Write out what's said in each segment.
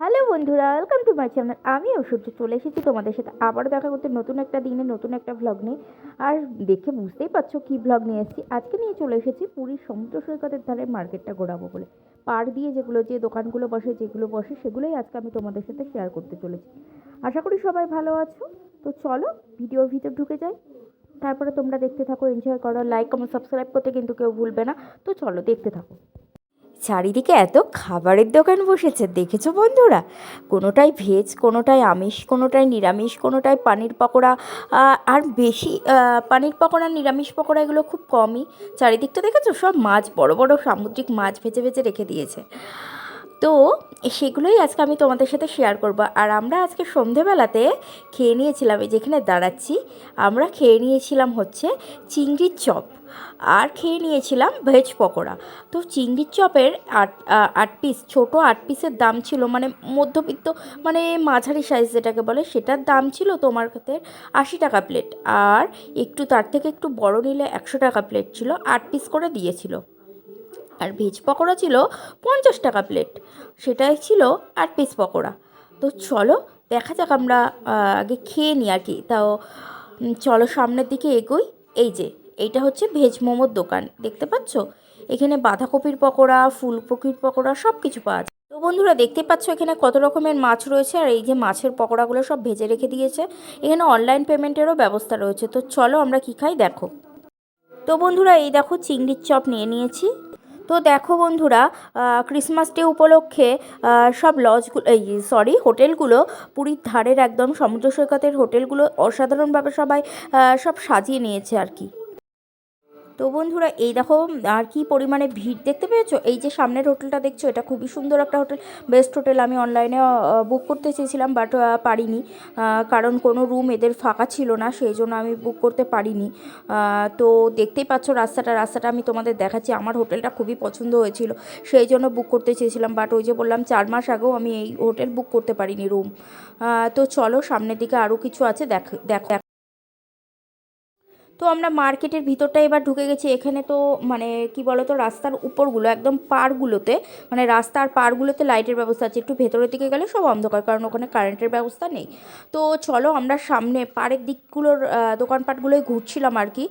Hello বন্ধুরা welcome to my channel আমি ঐশ্বর্য চলে এসেছি তোমাদের সাথে আবারও দেখা করতে নতুন একটা দিনে, নতুন একটা ভ্লগ নিয়ে। আর দেখে বুঝতেই পারছ কী ভ্লগ নিয়ে এসেছি। আজকে নিয়ে চলে এসেছি পুরীর সমুদ্র সৈকতের ধারে মার্কেটটা ঘোরাবো বলে। পার দিয়ে যেগুলো যে দোকানগুলো বসে, যেগুলো বসে, সেগুলোই আজকে আমি তোমাদের সাথে শেয়ার করতে চলেছি। আশা করি সবাই ভালো আছো। তো চলো ভিডিওর ভিতর ঢুকে যাই। তারপরে তোমরা দেখতে থাকো এনজয় করো লাইক কমেন্ট সাবস্ক্রাইব করতে কিন্তু কেউ ভুলবে না। তো চলো, দেখতে থাকো। চারিদিকে এত খাবারের দোকান বসেছে, দেখেছ বন্ধুরা? কোনোটাই ভেজ কোনোটাই আমিষ কোনোটাই নিরামিষ কোনোটাই পানির পকোড়া আর বেশি পানির পকোড়া, নিরামিষ পকোড়া এগুলো খুব কমই। চারিদিকটা দেখেছ? সব মাছ, বড় বড় সামুদ্রিক মাছ ভেজে ভেজে রেখে দিয়েছে। তো সেগুলোই আজকে আমি তোমাদের সাথে শেয়ার করব। আর আমরা আজকে সন্ধেবেলাতে খেয়ে নিয়েছিলাম, এই যেখানে দাঁড়াচ্ছি, আমরা খেয়ে নিয়েছিলাম হচ্ছে চিংড়ির চপ। আর খেয়ে নিয়েছিলাম ভেজ পকোড়া। তো চিংড়ির চপের আট আট পিস ছোটো আট পিসের দাম ছিল মানে মধ্যবিত্ত মানে মাঝারি সাইজ যেটাকে বলে, সেটার দাম ছিল তোমার কাছে আশি টাকা প্লেট আর একটু তার থেকে একটু বড় নিলে একশো টাকা প্লেট ছিল, আট পিস করে দিয়েছিল। আর ভেজ পকোড়া ছিল পঞ্চাশ টাকা প্লেট সেটাই ছিল আট পিস পকোড়া। তো চলো, দেখা যাক আমরা আগে খেয়ে নিই আর কি। তাও চলো সামনের দিকে এগোই। এই যে, এইটা হচ্ছে ভেজ মোমোর দোকান। দেখতে পাচ্ছ? এখানে বাঁধাকপির পকোড়া, ফুলকপির পকোড়া সব কিছু পাওয়া যায়। তো বন্ধুরা, দেখতে পাচ্ছ এখানে কত রকমের মাছ রয়েছে। আর এই যে মাছের পকোড়াগুলো সব ভেজে রেখে দিয়েছে। এখানে অনলাইন পেমেন্টেরও ব্যবস্থা রয়েছে। তো চলো আমরা কী খাই? দেখো। তো বন্ধুরা, এই দেখো চিংড়ির চপ নিয়ে নিয়েছি। তো দেখো বন্ধুরা ক্রিসমাস ডে উপলক্ষে সব লজগুলো এই সরি হোটেলগুলো পুরীর ধারের একদম সমুদ্র সৈকতের হোটেলগুলো অসাধারণভাবে সবাই সব সাজিয়ে নিয়েছে আর কি। তো বন্ধুরা, এই দেখো, আর কি পরিমাণে ভিড় দেখতে পেয়েছ? এই যে সামনের হোটেলটা দেখছ, এটা খুবই সুন্দর একটা হোটেল। বেস্ট হোটেল আমি অনলাইনে বুক করতে চেয়েছিলাম বাট পারিনি। কারণ কোনো রুম এদের ফাঁকা ছিল না, সেই জন্য আমি বুক করতে পারিনি। তো দেখতেই পাচ্ছ, রাস্তাটা রাস্তাটা আমি তোমাদের দেখাচ্ছি। আমার হোটেলটা খুবই পছন্দ হয়েছিল, সেই জন্য বুক করতে চেয়েছিলাম। বাট ওই যে বললাম, চার মাস আগেও আমি এই হোটেল বুক করতে পারিনি রুম তো চলো, সামনের দিকে আরও কিছু আছে, দেখ, দেখো তো আমরা মার্কেটের ভিতরটা এবার ঢুকে গেছি। এখানে তো মানে কি বলতো, রাস্তার উপরগুলো, একদম পারগুলোতে মানে রাস্তার পারগুলোতে লাইটের ব্যবস্থা আছে। একটু ভেতরের দিকে গেলে সব অন্ধকার, কারণ ওখানে কারেন্টের ব্যবস্থা নেই। তো চলো আমরা সামনে পাড়ের দিকগুলোর দোকানপাটগুলোই ঘুরছিলাম আর কি।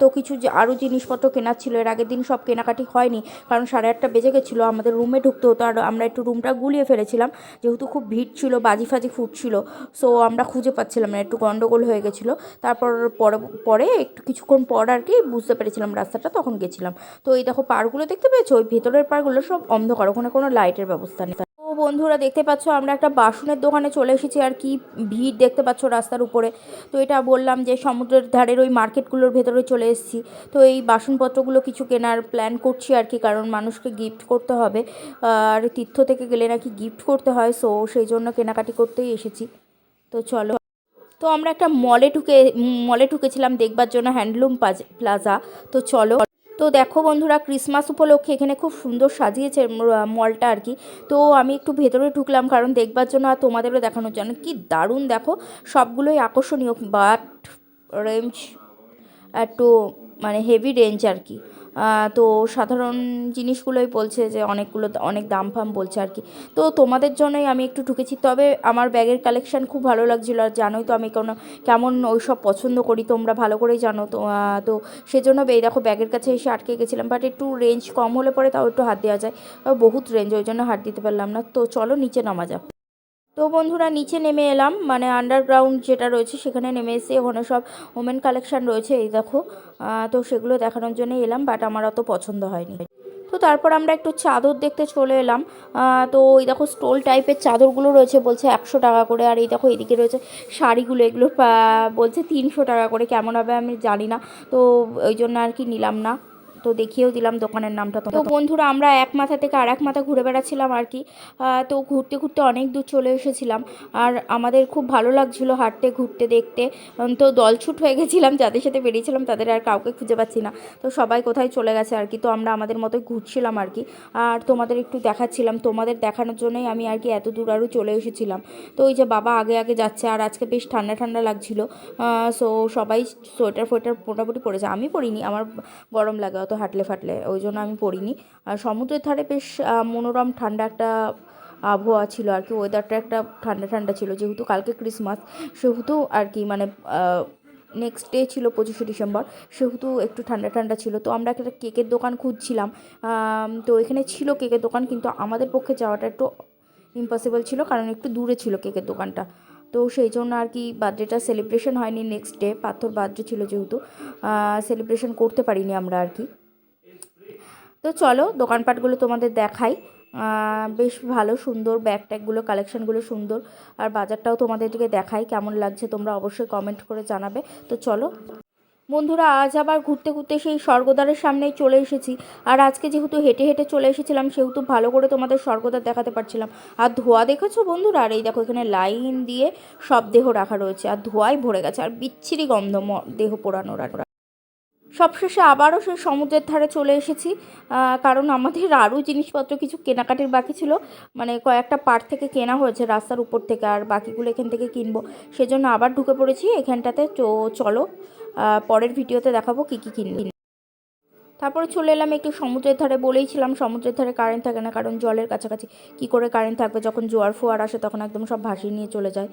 তো কিছু আরও জিনিসপত্র কেনার ছিল। এর আগের দিন সব কেনাকাটি হয়নি, কারণ সাড়ে আটটা বেজে গেছিল। আমাদের রুমে ঢুকতে হতো আর আমরা একটু রুমটা গুলিয়ে ফেলেছিলাম। যেহেতু খুব ভিড় ছিল, বাজি ফাজি ফুটছিল সো আমরা খুঁজে পাচ্ছিলাম না। একটু গন্ডগোল হয়ে গেছিল। তারপর পরে পরে একটু কিছুক্ষণ পর আর কি বুঝতে পেরেছিলাম রাস্তাটা, তখন গেছিলাম। তো এই দেখো পার্কগুলো দেখতে পেয়েছ? ওই ভেতরের পার্কগুলো সব অন্ধকার, ওখানে কোনো লাইটের ব্যবস্থা নেই। তো বন্ধুরা দেখতে পাচ্ছ, আমরা একটা বাসনের দোকানে চলে এসেছি আর কি ভিড় দেখতে পাচ্ছ রাস্তার উপরে। তো এটা বললাম যে সমুদ্রের ধারের ওই মার্কেটগুলোর ভেতরে চলে এসেছি। তো এই বাসনপত্রগুলো কিছু কেনার প্ল্যান করছি আর কি, কারণ মানুষকে গিফট করতে হবে। আর তীর্থ থেকে গেলে নাকি গিফট করতে হয় সো সেই জন্য কেনাকাটি করতেই এসেছি। তো চলো। তো আমরা একটা মলে ঢুকে মলে ঢুকেছিলাম দেখবার জন্য হ্যান্ডলুম প্লাজা তো চলো, তো দেখো বন্ধুরা ক্রিসমাস উপলক্ষে এখানে খুব সুন্দর সাজিয়েছে মলটা আর কি। তো আমি একটু ভেতরে ঢুকলাম, কারণ দেখবার জন্য আর তোমাদেরও দেখানোর জন্য। কি দারুণ, দেখো, সবগুলোই আকর্ষণীয় বাট রেঞ্জ একটু মানে হেভি রেঞ্জ আর কি। তো সাধারণ জিনিসগুলোই বলছে যে অনেকগুলো অনেক দাম ফাম বলছে আর কি। তো তোমাদের জন্যই আমি একটু ঢুকেছি। তবে আমার ব্যাগের কালেকশন খুব ভালো লাগছিল। আর জানোই তো আমি কোনো কেমন ওই সব পছন্দ করি, তোমরা ভালো করেই জানো তো। তো সেজন্য এই দেখো ব্যাগের কাছে এসে আটকে গেছিলাম। বাট একটু রেঞ্জ কম হলে পরে তাও একটু হাত দেওয়া যায়। বহুত রেঞ্জ ওই জন্য হাত দিতে পারলাম না। তো চলো নিচে নামা যাক। তো বন্ধুরা, নিচে নেমে এলাম। মানে আন্ডারগ্রাউন্ড যেটা রয়েছে, সেখানে নেমে এসে ওখানে সব ওমেন কালেকশন রয়েছে, এই দেখো। তো সেগুলো দেখানোর জন্যই এলাম বাট আমার অত পছন্দ হয়নি। তো তারপর আমরা একটু চাদর দেখতে চলে এলাম। তো ওই দেখো স্টোল টাইপের চাদরগুলো রয়েছে, বলছে একশো টাকা করে। আর এই দেখো, এদিকে রয়েছে শাড়িগুলো, এগুলো বলছে তিনশো টাকা করে। কেমন হবে আমি জানি না। তো ওই জন্য আর কি নিলাম না। তো দেখিয়েও দিলাম দোকানের নামটা তো বন্ধুরা, আমরা এক মাথা থেকে আর এক মাথা ঘুরে বেড়াচ্ছিলাম আর কি। তো ঘুরতে ঘুরতে অনেক দূর চলে এসেছিলাম। আর আমাদের খুব ভালো লাগছিল হাঁটতে, ঘুরতে, দেখতে। তো দলছুট হয়ে গেছিলাম, যাদের সাথে বেরিয়েছিলাম তাদের আর কাউকে খুঁজে পাচ্ছি না। তো সবাই কোথায় চলে গেছে আর কি। তো আমরা আমাদের মতোই ঘুরছিলাম আর কি। আর তোমাদের একটু দেখাচ্ছিলাম। তোমাদের দেখানোর জন্যই আমি আর কি এত দূর আরও চলে এসেছিলাম। তো ওই যে বাবা আগে আগে যাচ্ছে আর আজকে বেশ ঠান্ডা ঠান্ডা লাগছিল। সো সবাই সোয়েটার ফোয়েটার মোটামুটি পরেছে। আমি পরিনি, আমার গরম লাগে অত হাঁটলে ফাটলে, ওই জন্য আমি পরিনি আর সমুদ্রের ধারে বেশ মনোরম, ঠান্ডা একটা আবহাওয়া ছিল আর কি। ওয়েদারটা একটা ঠান্ডা ঠান্ডা ছিল। যেহেতু কালকে ক্রিসমাস সেহেতু আর কি মানে নেক্সট ডে ছিল পঁচিশে ডিসেম্বর সেহেতু একটু ঠান্ডা ঠান্ডা ছিল। তো আমরা একটা কেকের দোকান খুঁজছিলাম। তো এখানে ছিল কেকের দোকান, কিন্তু আমাদের পক্ষে যাওয়াটা একটু ইম্পসিবল ছিল, কারণ একটু দূরে ছিল কেকের দোকানটা। তো সেই জন্য আর কি বার্থডেটা সেলিব্রেশন হয়নি নেক্সট ডে পাথর বার্থডে ছিল যেহেতু। সেলিব্রেশন করতে পারিনি আমরা আর কি। তো চলো দোকানপাটগুলো তোমাদের দেখাই। বেশ ভালো, সুন্দর ব্যাগ ট্যাগগুলো কালেকশানগুলো সুন্দর। আর বাজারটাও তোমাদেরকে দেখাই, কেমন লাগছে তোমরা অবশ্যই কমেন্ট করে জানাবে। তো চলো। বন্ধুরা, আজ আবার ঘুরতে ঘুরতে সেই স্বর্গদ্বারের সামনেই চলে এসেছি। আর আজকে যেহেতু হেঁটে হেঁটে চলে এসেছিলাম, সেহেতু ভালো করে তোমাদের স্বর্গদ্বার দেখাতে পারছিলাম। আর ধোয়া দেখেছ বন্ধুরা? আর এই দেখো, এখানে লাইন দিয়ে সব দেহ রাখা রয়েছে। আর ধোয়ায় ভরে গেছে। আর বিচ্ছিরি গন্ধ দেহ পোড়ানোর আর সবশেষে আবারও সেই সমুদ্রের ধারে চলে এসেছি। কারণ আমাদের আরও জিনিসপত্র কিছু কেনাকাটির বাকি ছিল। মানে কয়েকটা পার্ট থেকে কেনা হয়েছে রাস্তার উপর থেকে আর বাকিগুলো এখান থেকে কিনবো। সেজন্য আবার ঢুকে পড়েছি এখানটাতে। তো চলো পরের ভিডিওতে দেখাবো কী কী কিনলি তারপরে চলে এলাম একটু সমুদ্রের ধারে। বলেইছিলাম সমুদ্রের ধারে কারেন্ট থাকে না, কারণ জলের কাছাকাছি। কী করে কারেন্ট থাকবে? যখন জোয়ার ফোয়ার আসে তখন একদম সব ভাসিয়ে নিয়ে চলে যায়।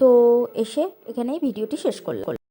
তো এসে এখানেই ভিডিওটি শেষ করলাম।